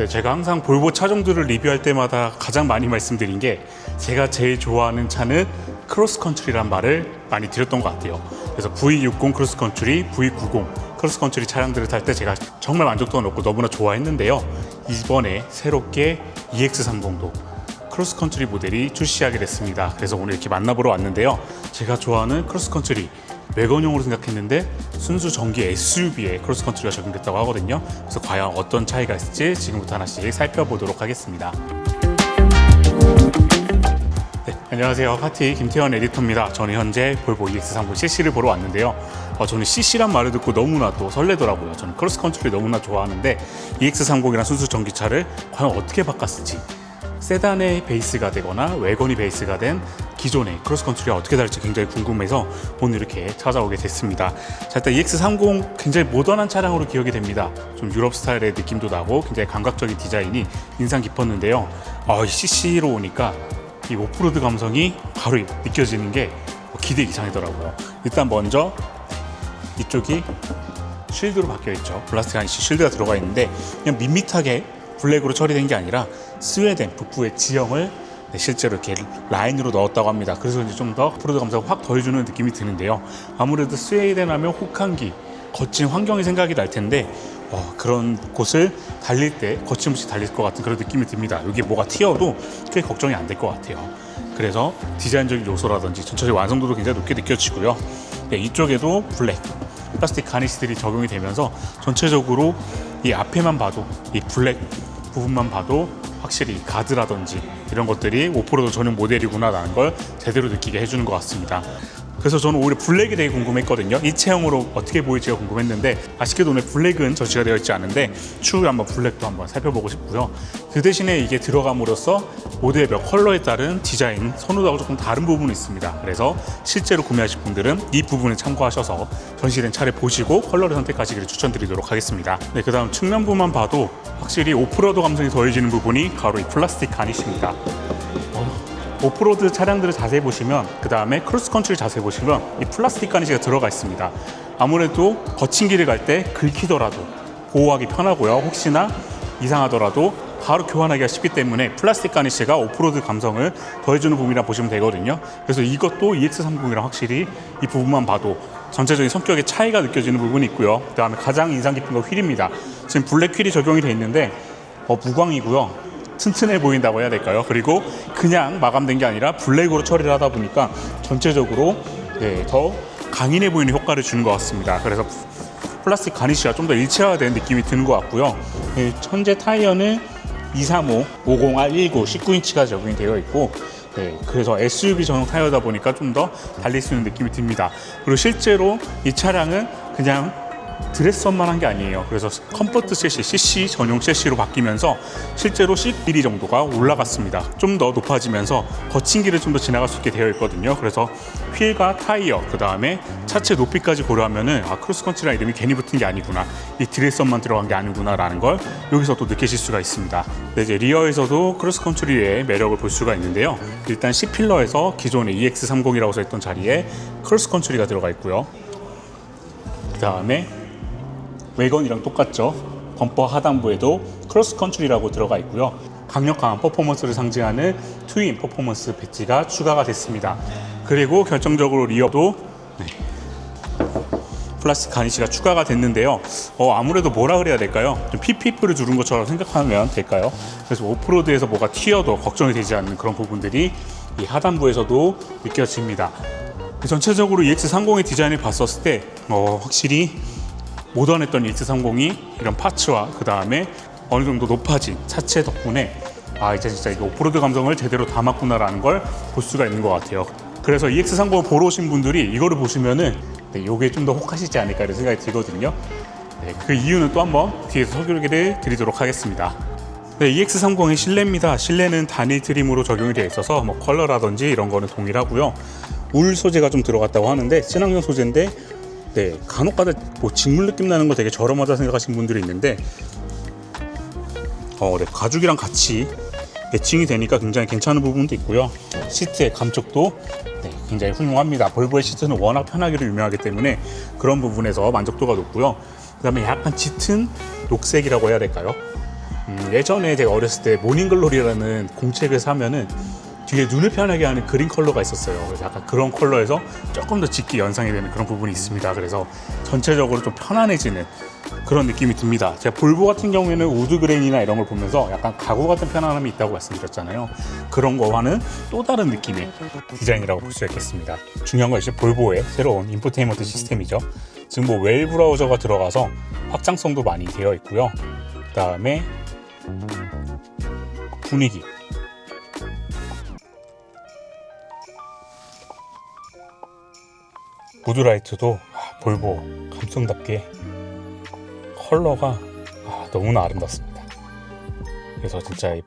네, 제가 항상 볼보 차종들을 리뷰할 때마다 가장 많이 말씀드린 게 제가 제일 좋아하는 차는 크로스컨트리란 말을 많이 드렸던 것 같아요. 그래서 V60 크로스컨트리, V90 크로스컨트리 차량들을 탈 때 제가 정말 만족도가 높고 너무나 좋아했는데요. 이번에 새롭게 EX30도 크로스컨트리 모델이 출시하게 됐습니다. 그래서 오늘 이렇게 만나보러 왔는데요. 제가 좋아하는 크로스컨트리 외건용으로 생각했는데 순수 전기 SUV에 크로스컨트리가 적용됐다고 하거든요. 그래서 과연 어떤 차이가 있을지 지금부터 하나씩 살펴보도록 하겠습니다. 네, 안녕하세요. 파티 김태현 에디터입니다. 저는 현재 볼보 EX30 CC를 보러 왔는데요. 어, 저는 CC란 말을 듣고 너무나 또 설레더라고요. 저는 크로스컨트리 너무나 좋아하는데 EX30이랑 순수 전기차를 과연 어떻게 바꿨을지 세단의 베이스가 되거나 외건이 베이스가 된 기존의 크로스컨트리가 어떻게 다를지 굉장히 궁금해서 오늘 이렇게 찾아오게 됐습니다. 자, 일단 EX30 굉장히 모던한 차량으로 기억이 됩니다. 좀 유럽 스타일의 느낌도 나고 굉장히 감각적인 디자인이 인상 깊었는데요. 아, 이 CC로 오니까 이 오프로드 감성이 바로 느껴지는 게 기대 이상이더라고요. 일단 먼저 이쪽이 쉴드로 바뀌어 있죠. 플라스틱 아니 쉴드가 들어가 있는데 그냥 밋밋하게 블랙으로 처리된 게 아니라 스웨덴 북부의 지형을 네, 실제로 이렇게 라인으로 넣었다고 합니다. 그래서 이제 좀더 오프로드 감성을 확 더해주는 느낌이 드는데요. 아무래도 스웨덴 하면 혹한기, 거친 환경이 생각이 날 텐데 어, 그런 곳을 달릴 때 거침없이 달릴 것 같은 그런 느낌이 듭니다. 여기 뭐가 튀어도 크게 걱정이 안 될 것 같아요. 그래서 디자인적인 요소라든지 전체적 완성도도 굉장히 높게 느껴지고요. 네, 이쪽에도 블랙 플라스틱 가니시들이 적용이 되면서 전체적으로 이 앞에만 봐도 이 블랙 부분만 봐도 확실히 가드라든지 이런 것들이 오프로드 전용 모델이구나라는 걸 제대로 느끼게 해주는 것 같습니다. 그래서 저는 오히려 블랙이 되게 궁금했거든요. 이 체형으로 어떻게 보일지가 궁금했는데 아쉽게도 오늘 블랙은 전시가 되어 있지 않은데 추후에 한번 블랙도 한번 살펴보고 싶고요. 그 대신에 이게 들어감으로써 모델별 컬러에 따른 디자인 선호도하고 조금 다른 부분이 있습니다. 그래서 실제로 구매하실 분들은 이 부분을 참고하셔서 전시된 차를 보시고 컬러를 선택하시기를 추천드리도록 하겠습니다. 네, 그 다음 측면부만 봐도 확실히 오프로드 감성이 더해지는 부분이 바로 이 플라스틱 가니십니다. 오프로드 차량들을 자세히 보시면 그 다음에 크로스컨트리 자세히 보시면 이 플라스틱 가니시가 들어가 있습니다. 아무래도 거친 길을 갈 때 긁히더라도 보호하기 편하고요. 혹시나 이상하더라도 바로 교환하기가 쉽기 때문에 플라스틱 가니시가 오프로드 감성을 더해주는 부분이라 보시면 되거든요. 그래서 이것도 EX30이랑 확실히 이 부분만 봐도 전체적인 성격의 차이가 느껴지는 부분이 있고요. 그 다음에 가장 인상 깊은 건 휠입니다. 지금 블랙 휠이 적용이 되어 있는데 어, 무광이고요. 튼튼해 보인다고 해야 될까요? 그리고 그냥 마감된 게 아니라 블랙으로 처리를 하다 보니까 전체적으로 네, 더 강인해 보이는 효과를 주는 것 같습니다. 그래서 플라스틱 가니쉬가 좀 더 일체화된 느낌이 드는 것 같고요. 네, 현재 타이어는 235, 50R19, 19인치가 적용이 되어 있고 네, 그래서 SUV 전용 타이어다 보니까 좀 더 달릴 수 있는 느낌이 듭니다. 그리고 실제로 이 차량은 그냥 드레스업만 한 게 아니에요. 그래서 컴포트 셋시, CC 전용 셋시로 바뀌면서 실제로 시 길이 정도가 올라갔습니다. 좀 더 높아지면서 거친 길을 좀 더 지나갈 수 있게 되어 있거든요. 그래서 휠과 타이어, 그 다음에 차체 높이까지 고려하면은 아 크로스컨트리라 이름이 괜히 붙은 게 아니구나. 이 드레스업만 들어간 게 아니구나라는 걸 여기서 또 느끼실 수가 있습니다. 네, 이제 리어에서도 크로스컨트리의 매력을 볼 수가 있는데요. 일단 C 필러에서 기존의 EX30이라고 써 있던 자리에 크로스컨트리가 들어가 있고요. 그 다음에 외건이랑 똑같죠. 범퍼 하단부에도 크로스 컨트리라고 들어가 있고요. 강력한 퍼포먼스를 상징하는 트윈 퍼포먼스 배지가 추가가 됐습니다. 그리고 결정적으로 리어도 네, 플라스틱 가니시가 추가가 됐는데요. 어, 아무래도 뭐라 그래야 될까요? 좀 PPF를 두른 것처럼 생각하면 될까요? 그래서 오프로드에서 뭐가 튀어도 걱정이 되지 않는 그런 부분들이 이 하단부에서도 느껴집니다. 전체적으로 EX30의 디자인을 봤었을 때 어, 확실히 모던했던 EX30이 이런 파츠와 그 다음에 어느 정도 높아진 차체 덕분에 아 이제 진짜 이게 오프로드 감성을 제대로 담았구나라는 걸 볼 수가 있는 것 같아요. 그래서 EX30을 보러 오신 분들이 이거를 보시면은 네, 이게 좀 더 혹하시지 않을까 이런 생각이 들거든요. 네, 그 이유는 또 한번 뒤에서 설교를 드리도록 하겠습니다. 네, EX30의 실내입니다. 실내는 단일 트림으로 적용이 되어 있어서 뭐 컬러라든지 이런 거는 동일하고요. 울 소재가 좀 들어갔다고 하는데 친환경 소재인데 네, 간혹가다 뭐 직물 느낌 나는 거 되게 저렴하다 생각하시는 분들이 있는데 어, 네, 가죽이랑 같이 매칭이 되니까 굉장히 괜찮은 부분도 있고요. 시트의 감촉도 네, 굉장히 훌륭합니다. 볼보의 시트는 워낙 편하기로 유명하기 때문에 그런 부분에서 만족도가 높고요. 그 다음에 약간 짙은 녹색이라고 해야 될까요? 음, 예전에 제가 어렸을 때 모닝글로리라는 공책을 사면은 뒤에 눈을 편하게 하는 그린 컬러가 있었어요. 그래서 약간 그런 컬러에서 조금 더 짙게 연상이 되는 그런 부분이 있습니다. 그래서 전체적으로 좀 편안해지는 그런 느낌이 듭니다. 제가 볼보 같은 경우에는 우드 그레인이나 이런 걸 보면서 약간 가구 같은 편안함이 있다고 말씀드렸잖아요. 그런 거와는 또 다른 느낌의 디자인이라고 볼 수 있겠습니다. 중요한 건 이제 볼보의 새로운 인포테인먼트 시스템이죠. 지금 뭐 웰 브라우저가 들어가서 확장성도 많이 되어 있고요. 그 다음에 분위기 무드라이트도 아, 볼보 감성답게 컬러가 아, 너무나 아름답습니다. 그래서 진짜 이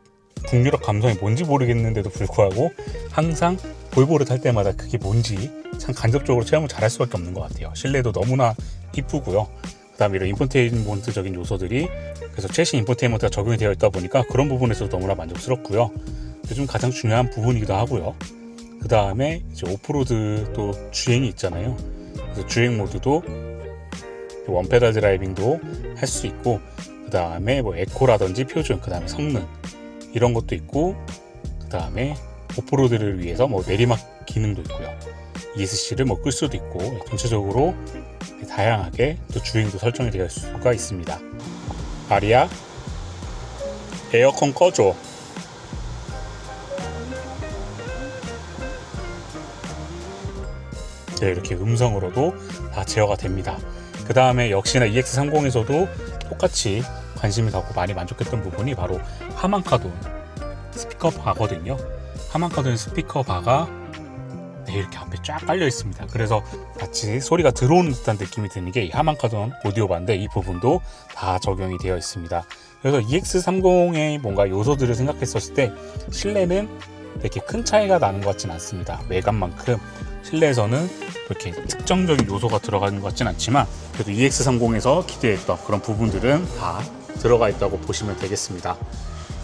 북유럽 감성이 뭔지 모르겠는데도 불구하고 항상 볼보를 탈 때마다 그게 뭔지 참 간접적으로 체험을 잘할 수밖에 없는 것 같아요. 실내도 너무나 이쁘고요. 그다음에 이런 인포테인먼트적인 요소들이 그래서 최신 인포테인먼트가 적용이 되어 있다 보니까 그런 부분에서 너무나 만족스럽고요. 요즘 가장 중요한 부분이기도 하고요. 그 다음에 이제 오프로드 또 주행이 있잖아요. 그래서 주행 모드도 원페달 드라이빙도 할 수 있고 그 다음에 뭐 에코라든지 표준 그 다음에 성능 이런 것도 있고 그 다음에 오프로드를 위해서 뭐 내리막 기능도 있고요. ESC를 뭐 끌 수도 있고 전체적으로 다양하게 또 주행도 설정이 있을 수가 있습니다. 아리아 에어컨 꺼줘. 네, 이렇게 음성으로도 다 제어가 됩니다. 그 다음에 역시나 EX30에서도 똑같이 관심을 갖고 많이 만족했던 부분이 바로 하만카돈 스피커 바거든요. 하만카돈 스피커 바가 네, 이렇게 앞에 쫙 깔려 있습니다. 그래서 마치 소리가 들어오는 듯한 느낌이 드는 게 이 하만카돈 오디오 바인데 이 부분도 다 적용이 되어 있습니다. 그래서 EX30의 뭔가 요소들을 생각했었을 때 실내는 이렇게 큰 차이가 나는 것 같지는 않습니다. 외관만큼 실내에서는 그렇게 특정적인 요소가 들어가는 것 같진 않지만 그래도 EX30에서 기대했던 그런 부분들은 다 들어가 있다고 보시면 되겠습니다.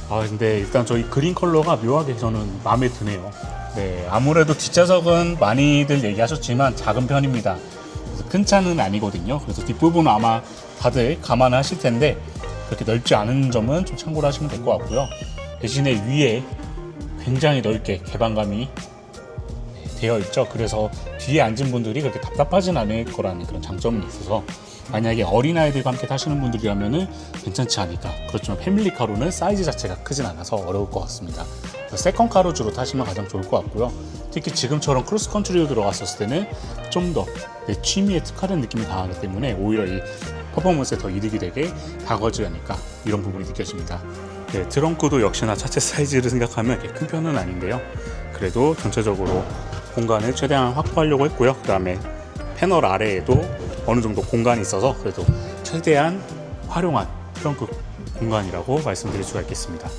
아 근데 일단 저희 그린 컬러가 묘하게 저는 마음에 드네요. 네 아무래도 뒷좌석은 많이들 얘기하셨지만 작은 편입니다. 큰 차는 아니거든요. 그래서 뒷부분은 아마 다들 감안하실 텐데 그렇게 넓지 않은 점은 좀 참고를 하시면 될 것 같고요. 대신에 위에 굉장히 넓게 개방감이 되어 있죠. 그래서 뒤에 앉은 분들이 그렇게 답답하진 않을 거라는 그런 장점이 있어서 만약에 어린아이들과 함께 타시는 분들이라면은 괜찮지 않을까. 그렇지만 패밀리카로는 사이즈 자체가 크진 않아서 어려울 것 같습니다. 세컨카로 주로 타시면 가장 좋을 것 같고요. 특히 지금처럼 크로스컨트리로 들어갔었을 때는 좀 더 내 취미에 특화된 느낌이 강하기 때문에 오히려 이 퍼포먼스에 더 이득이 되게 다가오지 않을까 이런 부분이 느껴집니다. 네, 트렁크도 역시나 차체 사이즈를 생각하면 이렇게 큰 편은 아닌데요. 그래도 전체적으로 공간을 최대한 확보하려고 했고요. 그 다음에 패널 아래에도 어느 정도 공간이 있어서 그래도 최대한 활용한 트렁크 공간이라고 말씀드릴 수가 있겠습니다.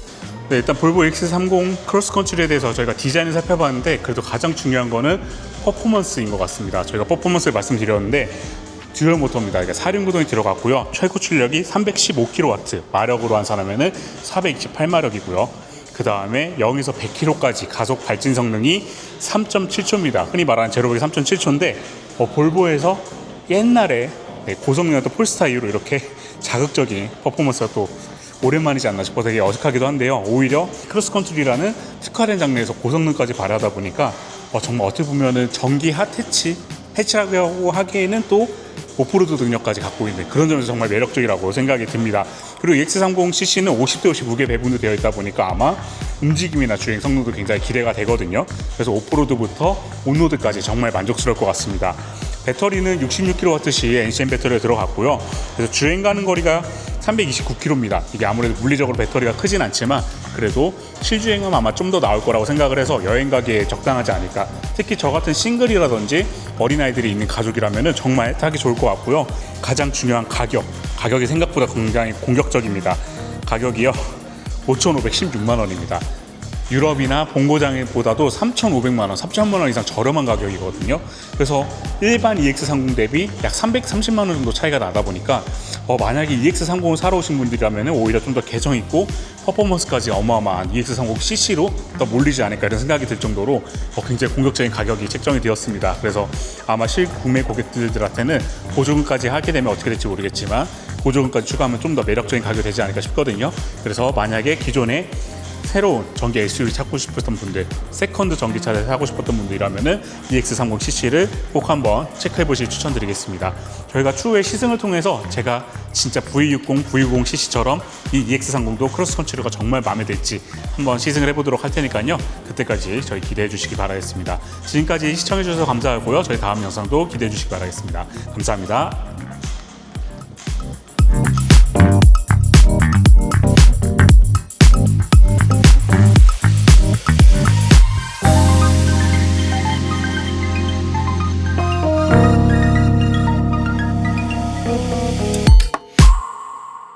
네, 일단 볼보 X30 크로스컨트리에 대해서 저희가 디자인을 살펴봤는데 그래도 가장 중요한 거는 퍼포먼스인 것 같습니다. 저희가 퍼포먼스를 말씀드렸는데 듀얼 모터입니다. 그러니까 4륜구동이 들어갔고요. 최고 출력이 315kW, 마력으로 환산하면 428마력이고요. 그 다음에 0에서 100km까지 가속 발진 성능이 3.7초입니다. 흔히 말하는 제로백이 3.7초인데 어, 볼보에서 옛날에 네, 고성능이었던 폴스타 이후로 이렇게 자극적인 퍼포먼스가 또 오랜만이지 않나 싶어 되게 어색하기도 한데요. 오히려 크로스컨트리라는 특화된 장르에서 고성능까지 발휘하다 보니까 어, 정말 어떻게 보면은 전기 핫해치 해치라고 하기에는 또 오프로드 능력까지 갖고 있는 그런 점에서 정말 매력적이라고 생각이 듭니다. 그리고 EX30cc는 50대 50 무게 배분도 되어 있다 보니까 아마 움직임이나 주행 성능도 굉장히 기대가 되거든요. 그래서 오프로드부터 온로드까지 정말 만족스러울 것 같습니다. 배터리는 66kWh의 NCM 배터리가 들어갔고요. 그래서 주행 가는 거리가 329km입니다. 이게 아무래도 물리적으로 배터리가 크진 않지만 그래도 실주행은 아마 좀 더 나올 거라고 생각을 해서 여행 가기에 적당하지 않을까. 특히 저 같은 싱글이라든지 어린아이들이 있는 가족이라면 정말 타기 좋을 것 같고요. 가장 중요한 가격. 가격이 생각보다 굉장히 공격적입니다. 가격이요. 5,516만 원입니다. 유럽이나 본고장보다도 3,500만 원, 3,000만 원 이상 저렴한 가격이거든요. 그래서 일반 EX30 대비 약 330만 원 정도 차이가 나다 보니까 어, 만약에 EX30을 사러 오신 분들이라면 오히려 좀 더 개성 있고 퍼포먼스까지 어마어마한 EX30 CC로 더 몰리지 않을까 이런 생각이 들 정도로 어, 굉장히 공격적인 가격이 책정이 되었습니다. 그래서 아마 실구매 고객들한테는 보조금까지 하게 되면 어떻게 될지 모르겠지만 보조금까지 추가하면 좀 더 매력적인 가격이 되지 않을까 싶거든요. 그래서 만약에 기존에 새로운 전기 SUV 찾고 싶었던 분들, 세컨드 전기차를 사고 싶었던 분들이라면은 EX30CC를 꼭 한번 체크해 보실 추천드리겠습니다. 저희가 추후에 시승을 통해서 제가 진짜 V60, V60CC처럼 이 EX30도 크로스 컨트리가 정말 마음에 들지 한번 시승을 해보도록 할 테니까요. 그때까지 저희 기대해 주시기 바라겠습니다. 지금까지 시청해 주셔서 감사하고요. 저희 다음 영상도 기대해 주시기 바라겠습니다. 감사합니다.